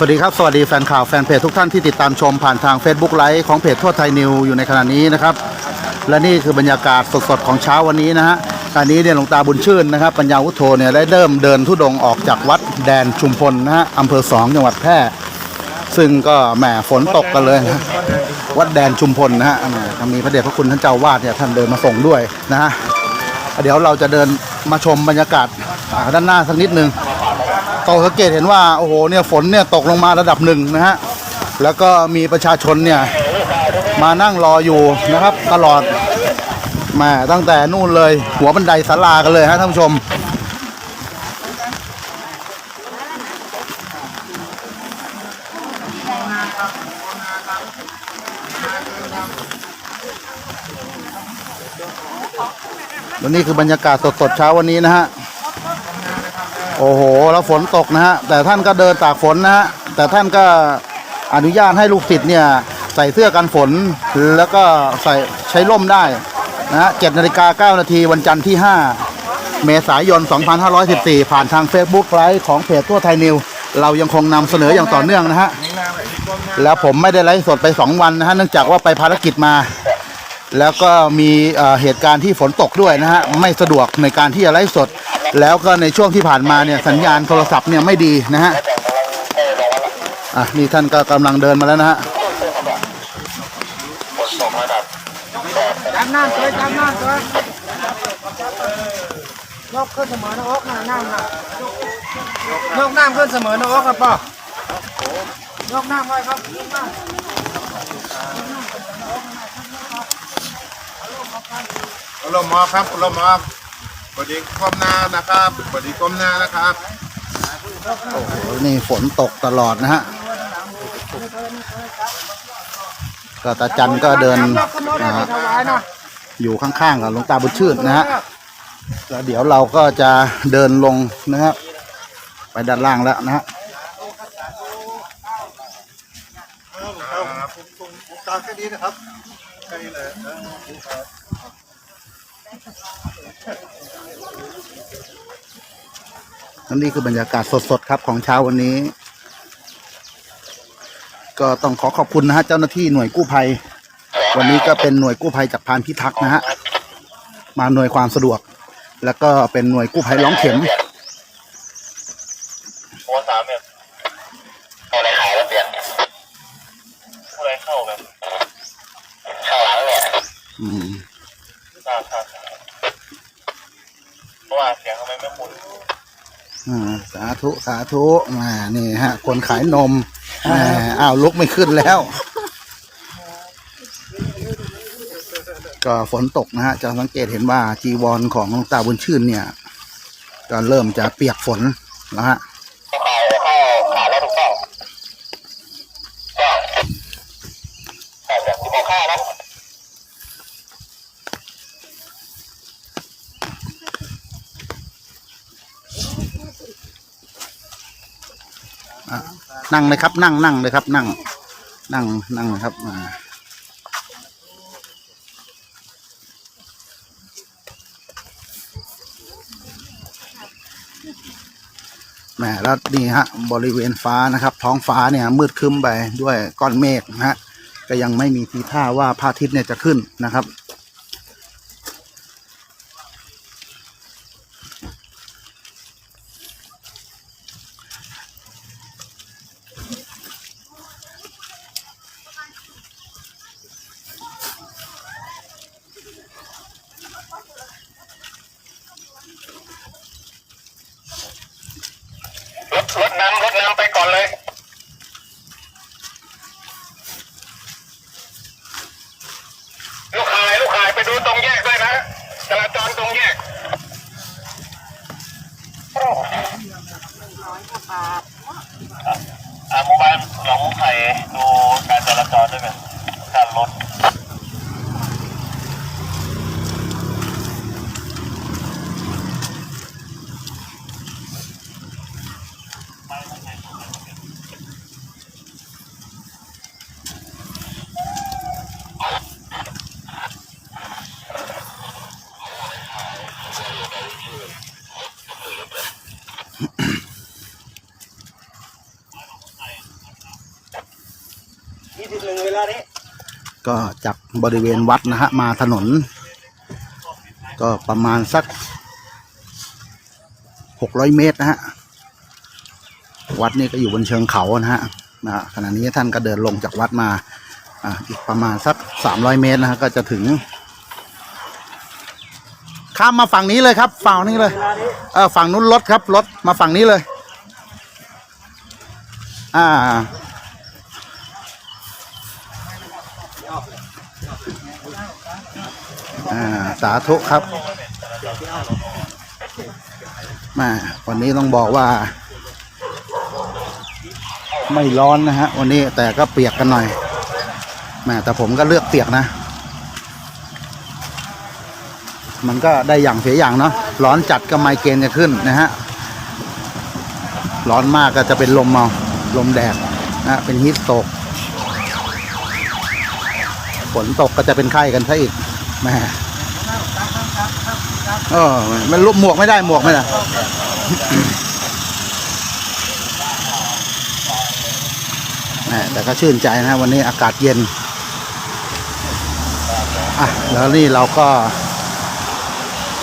สวัสดีครับ สวัสดีแฟนข่าวแฟนเพจทุกท่านที่ติดตามชมผ่านทาง Facebook ไลฟ์ของเพจทั่วไทยนิวอยู่ในขณะนี้นะครับ และนี่คือบรรยากาศสดๆ ของเช้าวันนี้นะฮะตอนนี้เนี่ยหลวงตาบุญชื่นนะครับ ปัญญาวุฒโธเนี่ยได้เริ่มเดินทุดงออกจากวัดแดนชุมพลนะฮะอำเภอสองจังหวัดแพร่ ซึ่งก็แหมฝนตกกันเลยนะวัดแดนชุมพลนะฮะแหมมีพระเดชพระคุณท่านเจ้าวาดเนี่ยท่านเดินมาส่งด้วยนะฮะเดี๋ยวเราจะเดินมาชมบรรยากาศด้านหน้าสักนิดนึง ตกสังเกตเห็นว่าโอ้โหเนี่ยฝนเนี่ยตกลงมาระดับหนึ่งนะฮะแล้วก็มีประชาชนเนี่ยมานั่งรออยู่นะครับ ตลอดมาตั้งแต่นู่นเลย หัวบันไดศาลากันเลยฮะท่านผู้ชมและนี่คือบรรยากาศสดๆเช้าวันนี้นะฮะ โอ้โห แล้วฝนตกนะฮะ แต่ท่านก็เดินตากฝนนะฮะ แต่ท่านก็อนุญาตให้ลูกศิษย์เนี่ยใส่เสื้อกันฝนแล้วก็ใส่ใช้ร่มได้นะฮะ7นาฬิกา9นาทีวันจันทร์ที่ 5 เมษายน 2514 ผ่านทาง Facebook ไลฟ์ของเพจทั่วไทยนิว เรายังคงนำเสนออย่างต่อเนื่องนะฮะ แล้วผมไม่ได้ไลฟ์สดไป 2 วันนะฮะ เนื่องจากว่าไปภารกิจมา แล้วก็มีเอ่อเหตุการณ์ที่ฝนตกด้วยนะฮะ ไม่สะดวกในการที่จะไลฟ์สด แล้วก็ในช่วงที่ผ่านมาเนี่ยสัญญาณโทรศัพท์เนี่ยไม่ดีนะฮะอะนี่ท่านก็กำลังเดินมาแล้วนะฮะจำน้ำตัวจำน้ำตัวยกขึ้นเสมอนะอกนะน้ำนะยกน้ำขึ้นเสมอนะอกครับป่อยกน้ำไว้ครับลมมอครับลมมอส วัสดีก้มหน้านะครับสวัสดีก้มหน้านะครับ โอ้โห นี่ฝนตกตลอดนะฮะก็ตาจันก็เดินยกขึ้นรถอ่าถวายนะอยู่ข้างๆกับหลวงตาบุญชื่นนะฮะแล้วเดี๋ยวเราก็จะเดินลงนะครับ ไปด้านล่างแล้วนะฮะตาแค่นี้นะครับแค่นี้เลย นั่นนี่คือบรรยากาศสดๆครับของเช้าวันนี้ ก็ต้องขอขอบคุณนะฮะเจ้าหน้าที่หน่วยกู้ภัย วันนี้ก็เป็นหน่วยกู้ภัยจากพรานพิทักษ์นะฮะมาหน่วยความสะดวก แล้วก็เป็นหน่วยกู้ภัยร้องเข็มหัวสามเนี่ยเอาอะไรขายแล้วเปลี่ยนผู้ไรเข้าแบบข้างหลังเนี่ยอืมทราบทราบเพราะว่าเสียงทำไมไม่คุ้นอ่า สาธุสาธุมานี่ฮะ คนขายนมแหมอ้าวลุกไม่ขึ้นแล้ว ก็ฝนตกนะฮะจะสังเกตเห็นว่าจีวรของหลวงตาบุญชื่นเนี่ย ก็เริ่มจะเปียกฝนแล้วฮะ ขายเข้าขายแล้วถูกต้องใช่ขายแบบที่บอกค่านะ นั่งเลยครับ นั่งนั่งเลยครับ นั่ง นั่งนั่งเลยครับอ่าแหมแล้วนี่ฮะ บริเวณฟ้านะครับ ท้องฟ้าเนี่ย มืดครึ้มไปด้วยก้อนเมฆนะฮะก็ยังไม่มีทีท่าว่าพระอาทิตย์เนี่ยจะขึ้นนะครับ ก็จากบริเวณวัดนะฮะมาถนน ก็ประมาณสักหกร้อยเมตรนะฮะวัดนี่ก็อยู่บนเชิงเขานะฮะนะขณะนี้ท่านก็เดินลงจากวัดมาอ่าอีกประมาณสักสามร้อยเมตรนะฮะก็จะถึง ข้ามมาฝั่งนี้เลยครับ ฝั่งนี้เลยเออฝั่งนู้นรถครับรถมาฝั่งนี้เลย อ่า อ่าสาธุครับแมาวันนี้ต้องบอกว่า ไม่ร้อนนะฮะ วันนี้แต่ก็เปียกกันหน่อยแม่แต่ผมก็เลือกเปียกนะ มันก็ได้อย่างเสียอย่างเนาะร้อนจัดก็ไมเกรนจะขึ้นนะฮะ ร้อนมากก็จะเป็นลมเมาลมแดดนะเป็นฮีสตกฝนตกก็จะเป็นไข้กันซะอีกแม่ เออมันลุกหมวกไม่ได้หมวกไม่ได้แหม่แต่ก็ชื่นใจนะวันนี้อากาศเย็น อะ แล้วนี่เราก็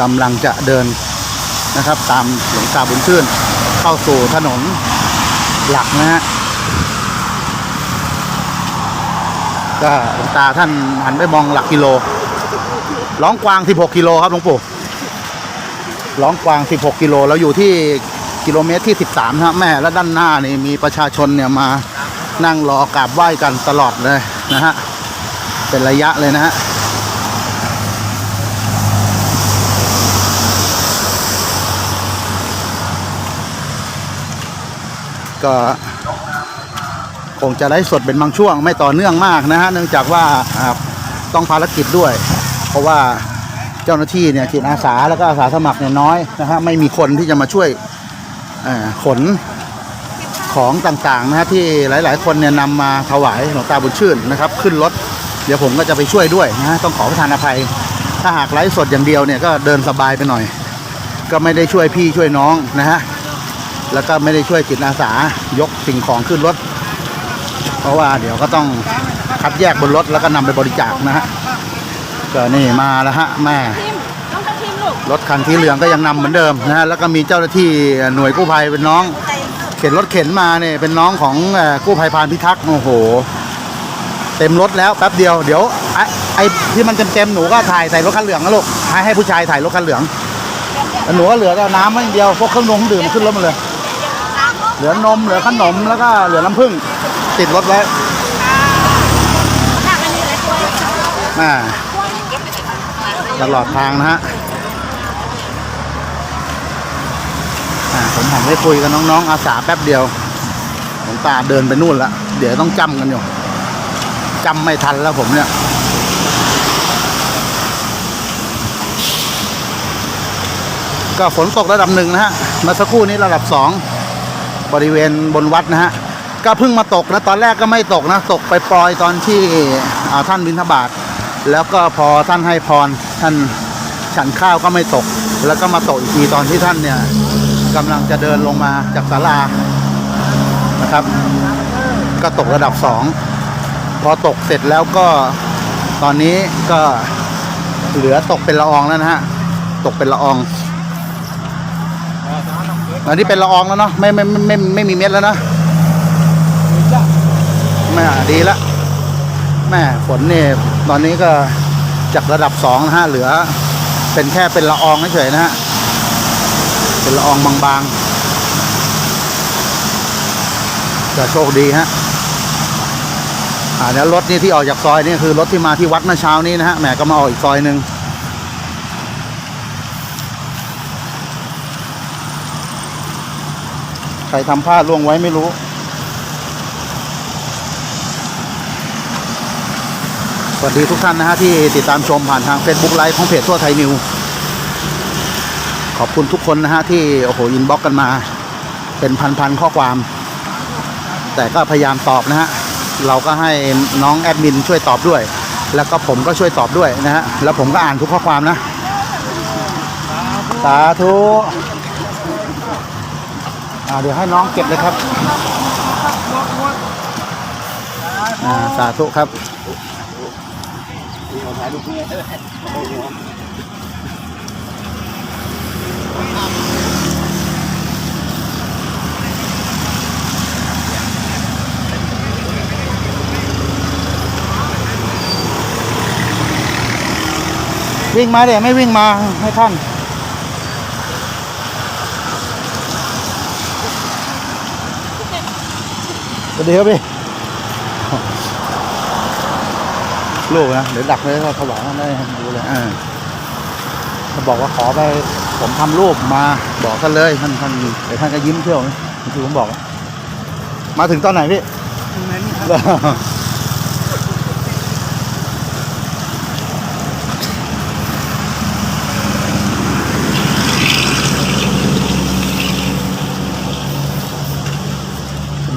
กำลังจะเดินนะครับ ตามหลวงตาบุญชื่น เข้าสู่ถนนหลักนะฮะก็หลวงตาท่านหันไปมองหลักกิโล ร้องกวาง 16 กิโลครับหลวงปู่ ร้องกวาง 16 กิโลแล้วอยู่ที่กิโลเมตรที่ 13นะครับแม่และด้านหน้านี่มีประชาชนเนี่ยมานั่งรอกราบไหว้กันตลอดเลยนะฮะเป็นระยะเลยนะฮะก็คงจะไลฟ์สดเป็นบางช่วงไม่ต่อเนื่องมากนะฮะเนื่องจากว่าอ่าต้องภารกิจด้วย เพราะว่า เจ้าหน้าที่เนี่ยจิตอาสาแล้วก็อาสาสมัครเนี่ยน้อยนะฮะไม่มีคนที่จะมาช่วยขนของต่างๆนะฮะที่หลาย ๆ คนเนี่ยนำมาถวายหลวงตาบุญชื่นนะครับ ขึ้นรถเดี๋ยวผมก็จะไปช่วยด้วยนะฮะต้องขอประทานอภัย ถ้าหากไลฟ์สดอย่างเดียวเนี่ยก็เดินสบายไปหน่อย ก็ไม่ได้ช่วยพี่ช่วยน้องนะฮะแล้วก็ไม่ได้ช่วยจิตอาสายกสิ่งของขึ้นรถ เพราะว่าเดี๋ยวก็ต้องคัดแยกบนรถแล้วก็นำไปบริจาคนะฮะ ก็นี่มาแล้วฮะแม่ทีมน้องทัพทีมลูกรถคันที่เหลืองก็ยังนำเหมือนเดิมนะฮะแล้วก็มีเจ้าหน้าที่หน่วยกู้ภัยเป็นน้องเข็นรถเข็นมาเนี่ยเป็นน้องของเอ่อกู้ภัยพานพิทักษ์โอ้โห เต็มรถแล้วแป๊บเดียวเดี๋ยวไอ้ไอ้ที่มันเต็มๆหนูก็ถ่ายใส่รถคันเหลืองนะลูกให้ให้ผู้ชายถ่ายรถคันเหลืองแล้วหนูก็เหลือแต่น้ำไม่อย่างเดียวพวกเครื่องนมเครื่องดื่มขึ้นรถมาเลย เหลือนมเหลือขนมแล้วก็เหลือน้ำผึ้งติดรถไว้หนักอันนี้เลยตัวอ่า ตลอดทางนะฮะผมหันไปคุยกับน้องๆอาสาแป๊บเดียวหลวงตาเดินไปนู่นละเดี๋ยวต้องจำกันอยู่จำไม่ทันแล้วผมเนี่ยก็ฝนตกระดับหนึ่งนะฮะมื่อสักครู่นี้ระดับสองบริเวณบนวัดนะฮะก็เพิ่งมาตกนะตอนแรกก็ไม่ตกนะ ตกไปปลอยตอนที่ท่านบิณฑบาตแล้วก็พอท่านให้พร ท่านฉันข้าวก็ไม่ตก แล้วก็มาตกอีกทีตอนที่ท่านเนี่ยกำลังจะเดินลงมาจากศาลานะครับ ก็ตกระดับสองพอตกเสร็จแล้วก็ตอนนี้ก็เหลือตกเป็นละอองแล้วนะฮะตกเป็นละอองอันนี้เป็นละอองแล้วเนาะไม่ไม่ไม่ไม่ไม่มีเม็ดแล้วนะแม่ดีละแม่ฝนเนี่ยตอนนี้ก็ จากระดับสองนะฮะเหลือเป็นแค่เป็นละอองเฉยๆนะฮะเป็นละอองบางๆจะโชคดีฮะอ่าแล้วรถนี่ที่ออกจากซอยนี่คือรถที่มาที่วัดเมื่อเช้านี้นะฮะแหมก็มาออกอีกซอยหนึ่งใครทำพลาล่วงไว้ไม่รู้ วัสดีทุกท่านนะฮะที่ติดตามชมผ่านทาง Facebook ไลฟ์ของเพจทั่วไทยนิว ขอบคุณทุกคนนะฮะที่โอ้โหอินบ็อกกันมา เป็นพันๆข้อความ แต่ก็พยายามตอบนะฮะเราก็ให้น้องแอดมินช่วยตอบด้วย แล้วก็ผมก็ช่วยตอบด้วยนะฮะแล้วผมก็อ่านทุกข้อความนะสาธุอ่าเดี๋ยวให้น้องเก็บเลยครับสาธุครับ วิ่งมาเดี๋ยวไม่วิ่งมาให้ท่านสวัสดีครับพี่ ลูกนะเดี๋ยวดักเลยเขาถวายมาได้ดูเลยอ่าเขาบอกว่าขอไปผมทำรูปมาบอกท่านเลยท่านท่านเดี๋ยวท่านก็ยิ้มเที่ยวนะที่ผมบอกอะมาถึงตอนไหนพี่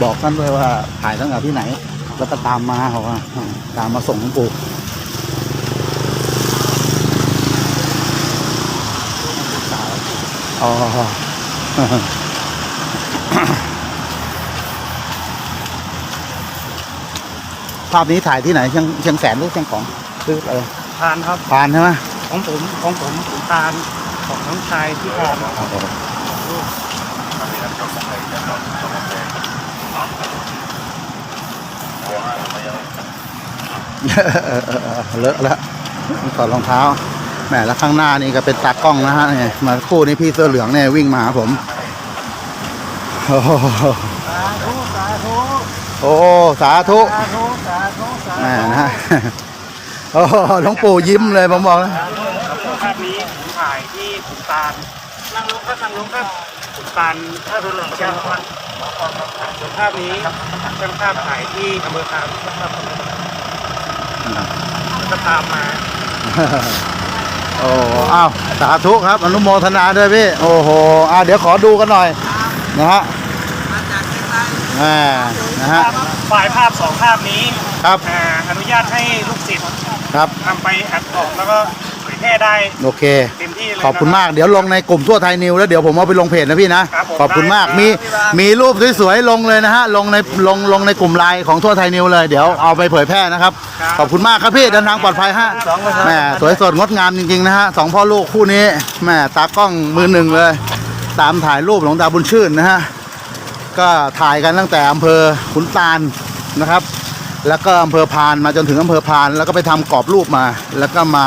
บอกท่านด้วยว่าถ่ายตั้งแต่ที่ไหน แล้วก็ตามมาเขาว่าอืมตามมาส่งหลวงปู่อ๋อภาพนี้ถ่ายที่ไหนเชียงเชียงแสนหรือเชียงของหรืออะไรทานครับพานใช่ไหมของผมของผมผมตาลของน้องชายที่ทาน เลอะแล้วต้องถอดรองเท้าแหมแล้วข้างหน้านี่ก็เป็นตากล้องนะฮะเนี่ยมาคู่นี้พี่เสื้อเหลืองเนี่ยวิ่งมาหาผมโอ้โหสาธุสาธุโอ้สาธุแหมนะฮะโอ้โหลวงปู่ยิ้มเลยผมบอกนะภาพนี้ผมถ่ายที่ขุนตาลนั่งลงครับนั่งลงครับขุนตาลถ้าเธอเหลืองเชียงมัน ส่วนภาพนี้เป็นภาพถ่ายที่อำเภอพานครับแล้วก็ตามมา โอ้อ้าวสาธุครับ อนุโมทนาด้วยพี่ โอ้โหอ่าเดี๋ยวขอดูกันหน่อย นะฮะอ่านะฮะฝ่ายภาพสองภาพนี้ครับ อ่าอนุญาตให้ลูกศิษย์ครับนำไปอัดออกแล้วก็ เผยแพร่ได้โอเค เต็มที่เลยขอบคุณนะมากเดี๋ยวลงในกลุ่มทั่วไทยนิวแล้วเดี๋ยวผมเอาไปลงเพจนะพี่นะ ครับผมขอบคุณมากได้ครับมีมีรูปสวยๆลงเลยนะฮะลงในลงลงในกลุ่มไลน์ของทั่วไทยนิวเลยเดี๋ยวเอาไปเผยแพร่นะครับ ขอบคุณมากครับพี่เดินทางปลอดภัยฮะแหม่สวยสดงดงามจริงๆนะฮะสองพ่อลูกคู่นี้แหม่ตากล้องมือหนึ่งเลย ตามถ่ายรูปหลวงตาบุญชื่นนะฮะ ก็ถ่ายกันตั้งแต่อำเภอขุนตาลนะครับ แล้วก็อำเภอพานมาจนถึงอำเภอพาน แล้วก็ไปทำกรอบรูปมา แล้วก็มา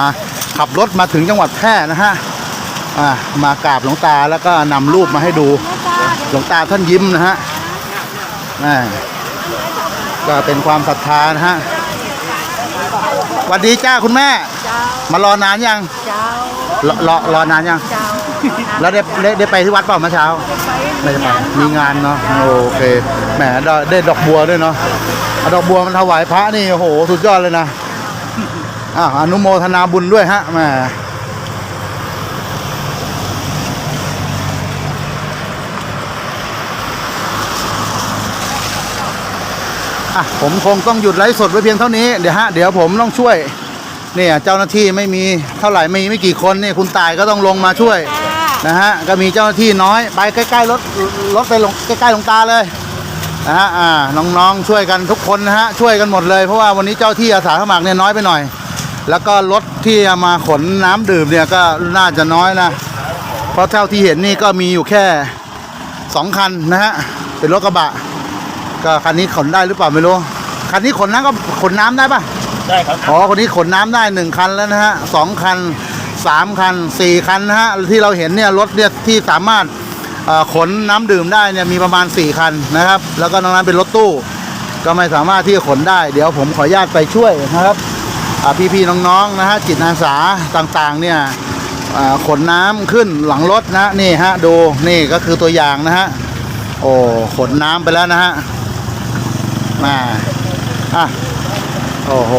ขับรถมาถึงจังหวัดแพร่นะฮะอ่ามากราบหลวงตาแล้วก็นำรูปมาให้ดู หลวงตาท่านยิ้มนะฮะแม่ก็เป็นความศรัทธานะฮะสวัสดีจ้าคุณแม่ มารอนานยังเจ้ารอรอรอนานยังเจ้าแล้วได้ได้ได้ไปที่วัดเปล่าเมื่อเช้า ไม่ได้ไปมีงานเนาะโอเคแหมได้ได้ดอกบัวด้วยเนาะเอาดอกบัวมันถวายพระนี่โอ้โหสุดยอดเลยนะ อะอนุโมทนาบุญด้วยฮะแหมอะผมคงต้องหยุดไลฟ์สดไว้เพียงเท่านี้เดี๋ยวฮะเดี๋ยวผมต้องช่วย เนี่ยเจ้าหน้าที่ไม่มีเท่าไหร่ไม่ไม่กี่คนเนี่ยคุณตายก็ต้องลงมาช่วยนะฮะก็มีเจ้าหน้าที่น้อยไปใกล้ๆรถรถไปลงใกล้ๆหลวงตาเลยนะฮะอ่าน้องๆช่วยกันทุกคนนะฮะช่วยกันหมดเลยเพราะว่าวันนี้เจ้าที่อาสาสมัครเนี่ยน้อยไปหน่อย แล้วก็รถที่เอามาขนน้ำดื่มเนี่ยก็น่าจะน้อยนะ เพราะเท่าที่เห็นนี่ก็มีอยู่แค่สองคันนะฮะ เป็นรถกระบะ ก็คันนี้ขนได้หรือเปล่าไม่รู้ คันนี้ขนน้ำก็ขนน้ำได้ปะได้ครับ อ๋อ คนนี้ขนน้ำได้หนึ่งคันแล้วนะฮะสองคันสามคันสี่คันนะฮะ ที่เราเห็นเนี่ยรถเนี่ยที่สามารถเอ่อขนน้ำดื่มได้เนี่ยมีประมาณสี่คันนะครับ แล้วก็นอกนั้นเป็นรถตู้ ก็ไม่สามารถที่จะขนได้ เดี๋ยวผมขออนุญาตไปช่วยนะครับอ่า พี่ๆน้องๆนะฮะจิตอาสาต่างๆเนี่ยอ่าขนน้ำขึ้นหลังรถนะนี่ฮะดูนี่ก็คือตัวอย่างนะฮะโอ้ขนน้ำไปแล้วนะฮะมาอะโอ้โห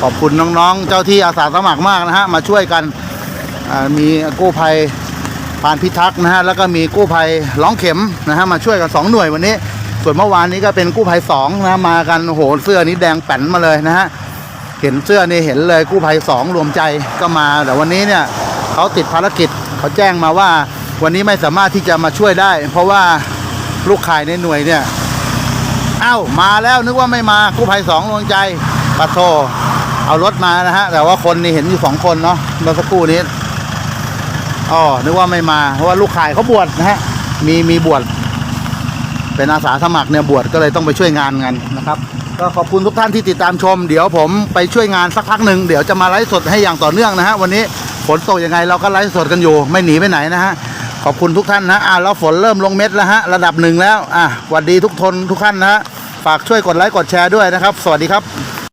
ขอบคุณน้องๆ เจ้าที่อาสาสมัครมากนะฮะมาช่วยกันมีกู้ภัยปานพิทักษ์นะฮะแล้วก็มีกู้ภัยร้องเข็มนะฮะมาช่วยกันสองหน่วยวันนี้ ส่วนเมื่อวานนี้ก็เป็นกู้ภัยสองนะมากันโอ้โหเสื้อนี้แดงแป้นมาเลยนะฮะ เห็นเสื้อนี่เห็นเลยกู้ภัยสองรวมใจก็มา แต่วันนี้เนี่ยเขาติดภารกิจเขาแจ้งมาว่า วันนี้ไม่สามารถที่จะมาช่วยได้ เพราะว่าลูกข่ายในหน่วยเนี่ยเอ้ามาแล้วนึกว่าไม่มากู้ภัยสองดวงใจปะโทเอารถมานะฮะแต่ว่าคนนี่เห็นอยู่สองคนเนาะเมื่อสักครู่นี้อ๋อนึกว่าไม่มาเพราะว่าลูกขายเขาบวชนะฮะมีมีบวชเป็นอาสาสมัครเนี่ยบวชก็เลยต้องไปช่วยงานกันนะครับ ก็ขอบคุณทุกท่านที่ติดตามชม เดี๋ยวผมไปช่วยงานสักพักหนึ่งเดี๋ยวจะมาไลฟ์สดให้อย่างต่อเนื่องนะฮะวันนี้ฝนตกยังไงเราก็ไลฟ์สดกันอยู่ ไม่หนีไปไหนนะฮะขอบคุณทุกท่านนะอ่าแล้วฝนเริ่มลงเม็ดแล้วฮะระดับหนึ่งแล้วอะสวัสดีทุกทนทุกท่านนะฮะฝากช่วยกดไลค์กดแชร์ด้วยนะครับ สวัสดีครับ